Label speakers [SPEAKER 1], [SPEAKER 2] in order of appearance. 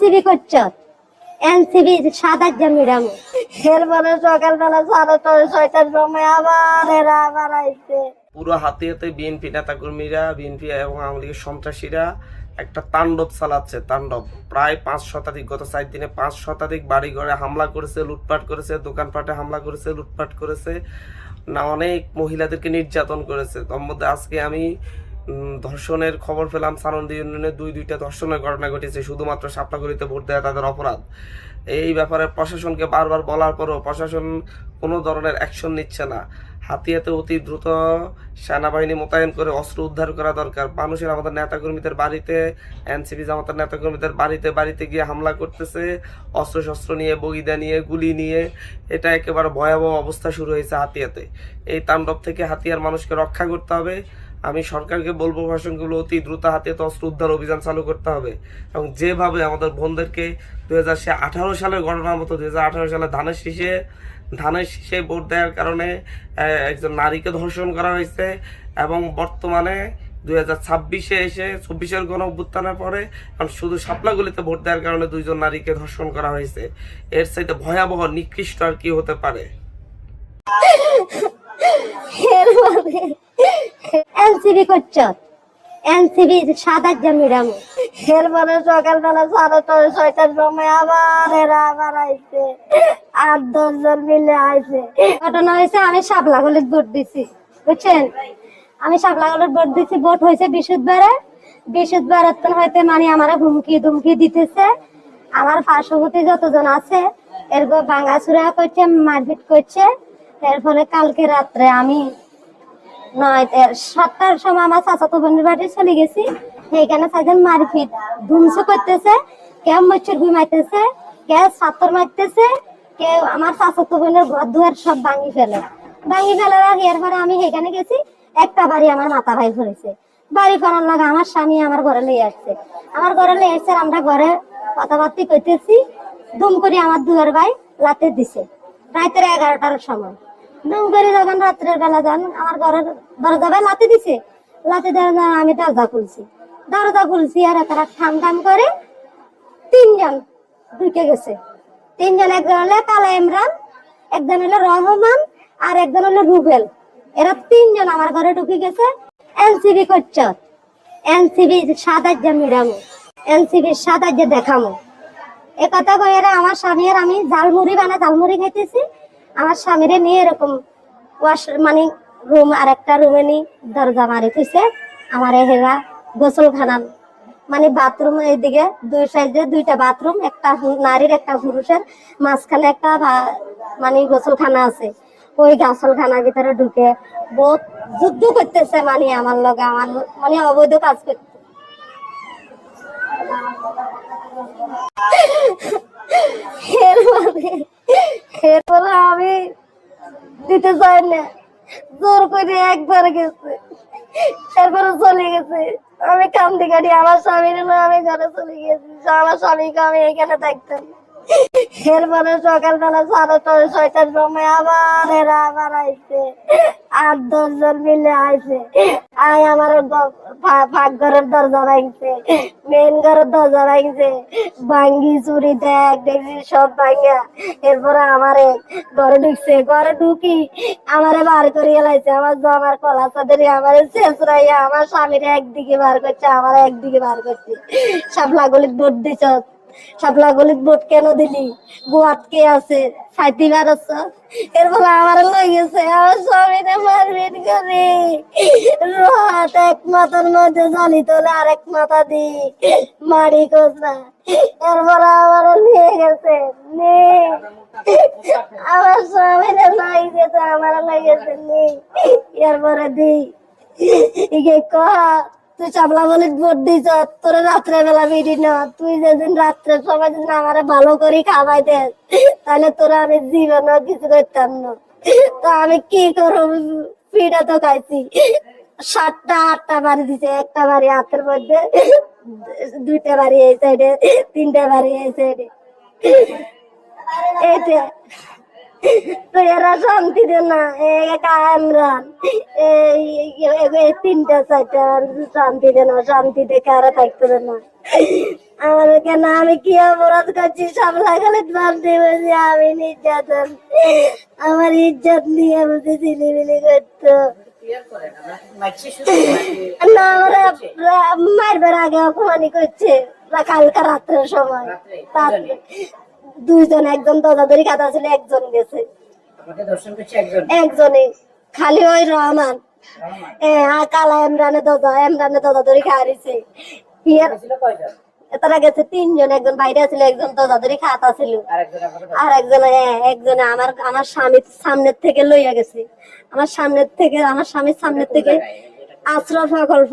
[SPEAKER 1] NCB করছ? NCB সাদার জমিরাম এরপরে সকালবেলা সাড়ে ছয়টার সময় আবার এরা আবার আইছে।
[SPEAKER 2] পুরো হাতে হাতে বিএনপি নেতাকর্মীরা বিএনপি এবং আওয়ামী লীগের সন্ত্রাসীরা একটা তাণ্ডব চালাচ্ছে তাণ্ডব। প্রায় পাঁচ শতাধিক গত চার দিনে পাঁচ শতাধিক বাড়ি ঘরে হামলা করেছে লুটপাট করেছে দোকানপাটে হামলা করেছে লুটপাট করেছে। না অনেক মহিলাদেরকে নির্যাতন করেছে। তার মধ্যে আজকে আমি ধর্ষণের খবর পেলাম সানন্দি ইউনিয়নে। দুই দুইটা ধর্ষণের ঘটনা ঘটেছে, শুধুমাত্র সাপলাগুড়িতে ভোট দেওয়া তাদের অপরাধ। এই ব্যাপারে প্রশাসনকে বারবার বলার পরও প্রশাসন কোনো ধরনের অ্যাকশন নিচ্ছে না। হাতিয়াতে অতি দ্রুত সেনাবাহিনী মোতায়েন করে অস্ত্র উদ্ধার করা দরকার। মানুষের, আমাদের নেতাকর্মীদের বাড়িতে, এনসিপি জামাতের নেতাকর্মীদের বাড়িতে বাড়িতে গিয়ে হামলা করতেছে। অস্ত্র শস্ত্র নিয়ে, বগিদা নিয়ে, গুলি নিয়ে, এটা একেবারে ভয়াবহ অবস্থা শুরু হয়েছে হাতিয়াতে। এই তাণ্ডব থেকে হাতিয়ার মানুষকে রক্ষা করতে হবে। আমি সরকারকে বলব প্রশাসনগুলো অতি দ্রুত হাতে তস্ত্র উদ্ধার অভিযান চালু করতে হবে। এবং যেভাবে আমাদের বোনদেরকে দু হাজার আঠারো সালের ঘটনার মতো দু হাজার আঠারো সালে ধানের শীষে ধানের শীষে ভোট দেওয়ার কারণে একজন নারীকে ধর্ষণ করা হয়েছে এবং বর্তমানে দুই হাজার ছাব্বিশে এসে চব্বিশের গণ অভ্যুত্থানের পরে এখন শুধু সাপলাগুলিতে ভোট দেওয়ার কারণে দুইজন নারীকে ধর্ষণ করা হয়েছে। এর সাথে ভয়াবহ, নিকৃষ্ট আর কি হতে পারে?
[SPEAKER 1] এনসিবি করছ? এনসিবি এরপরে সকালবেলা সাড়ে ছয়টার সময় আবার এরা আবার আইছে। আট মিলে আইছে। ঘটনা হয়েছে, আমি সাপলাগুলির ভোট দিছি, বুঝছেন? আমি সাপলাগুলির ভোট দিছি, ভোট হয়েছে বৃহস্পতিবারে বৃহস্পতিবারের তো হয়তো মানে আমার হুমকি ধুমকি দিতেছে। আমার পার্শ্ববর্তী যতজন আছে, এরপর ভাঙাচুরা করছে, মারপিট করছে। এর ফলে কালকে রাত্রে আমি নয় সাতটার সময় আমার চাচাতো বোনের বাড়ি চলে গেছি। সেইখানে সাইজন মারপিট ধুমস করতেছে, কেউ মচ্ছর ঘুমাইতেছে কেউ সাতর মারতেছে, কেউ আমার চাচাতো বোনের ঘর দুয়ার সব ভাঙি ফেলে। ভাঙি ফেলে এর পরে আমি সেখানে গেছি, একটা বাড়ি আমার মাথা ভাই ধরেছে বাড়ি করার লাগে আমার স্বামী আমার ঘরে লিয়ে আসছে। আমার ঘরে লিয়ে আসছে আমরা ঘরে কথাবার্তি করতেছি দুম করে আমার দুয়ার ভাই লাতে দিছে। রাতের এগারোটার সময়। দুম করে যখন রাত্রের বেলা যান, আমার ঘরের দরজা ভাই লাতে দিছে। লাতে দেওয়ার আমি দরজা খুলছি। দরজা খুলছি আর তারা ঠাম ঠাম করে তিনজন ঢুকে গেছে। তিনজন, একজন হলো কালা ইমরান, একজন হলো রহমান আর একজন হলো রুবেল। এরা তিনজন আমার ঘরে ঢুকে গেছে। এনসিবি করছ। এনসিবি সাদার যে মিরামো এনসিবি সাদার যে দেখামো। এ কথা এরা আমার স্বামী আর আমি ঝালমুড়ি বানা ঝালমুড়ি খাইতেছি। আমার স্বামীরে নিয়ে এরকম ওয়াশ মানে রুম আর একটা রুমে নি দরজা মারি থইছে। আমার হেরা গোসলখানা মানে বাথরুম এইদিকে দুই সাইডে দুইটা বাথরুম একটা নারীর, একটা পুরুষের। মাঝখানে একটা মানে গোসলখানা আছে। ওই গোসলখানার ভিতরে ঢুকে বহুত যুদ্ধ করতেছে মানে আমার লগে। আমার মানে অবৈধ কাজ করতে এরপরে এরপরে আমি দিতে চায় না। জোর করে একবার গেছে। এরপরে চলে গেছে। আমি কান্দি কাটি আমার স্বামীর না, আমি ঘরে চলে গেছি আমার স্বামীকে আমি এখানে থাকতাম এরপরে সকালবেলা সাড়ে ছয় ছয়টার সময় আবার এরা আবার আইছে। আট দশজন মিলে আইছে। আয় আমার ভাগ ঘরের দরজা ভাঙছে। মেন ঘরের দরজা ভাঙছে। ভাঙ্গি, চুরি দেখ দেখছি সব ভাঙ্গা এরপরে আমারে ঘরে ঢুকছে। ঘরে ঢুকি আমারে বার করে এলাইছে আমার জামার কলা চাদরে আমার শেষ রাইয়া আমার স্বামীর একদিকে বার করছে, আমার একদিকে বার করছে। সাপলা গলিত ভোট সাপলা গলিত ভোট কেন দিলি? গোয়াত কে আছে? সাইতি এর ফলে আমার লই গেছে। আমার স্বামীরে মারপিট করে। রাত এক মাথার মধ্যে জানি তোলে আরেক মাথা দি মারি কোসা এর ফলে আমার নিয়ে গেছে। নে। আমার স্বামীরে লাই গেছে। আমার লাই গেছে। নে। এরপরে দি ইকে কহা তুই চাবলা বলে ভোট দিছ তোর রাত্রে বেলা বিড়ি না, তুই যেদিন রাত্রে সময় যেদিন আমারে ভালো করে খাওয়াই দে তাহলে তোরা আমি জীবনে কিছু করতাম না। তা আমি কি করব? পিঠা তো খাইছি। সাতটা, আটটা বাড়ি দিছে, একটা বাড়ি হাতের মধ্যে, দুইটা বাড়ি এই সাইডে তিনটা বাড়ি এই সাইডে এইটা। তো এরা শান্তি দে না। কামরান এই তিনটা, চারটা শান্তি দে না, শান্তি দেখে আর থাকতে দে না। আমার কেন আমি কি অপরাধ করছি? সব লাগালে শান্তি বলছি আমি নির্যাতন। আমার ইজ্জত নিয়ে বুঝি ছিলিমিলি করতো। না, আমরা মারবার আগে অপমানি করছে। কালকে রাত্রের সময়। দুইজন একজন দদাদরি কাদা ছিল একজন গেছে।
[SPEAKER 3] একজন?
[SPEAKER 1] খালি ওই রহমান। এ কালা এমরানে দাদা এমরানে দাদা ধরে খাওয়ারিছে তারা গেছে তিনজন একজন বাইরে ছিল একজন দাদা ধরে খাতা ছিল আর একজন একজনে আমার আমার স্বামীর সামনের থেকে লইয়া গেছে। আমার সামনের থেকে আমার স্বামীর সামনের থেকে আশ্রয় প্রকল্প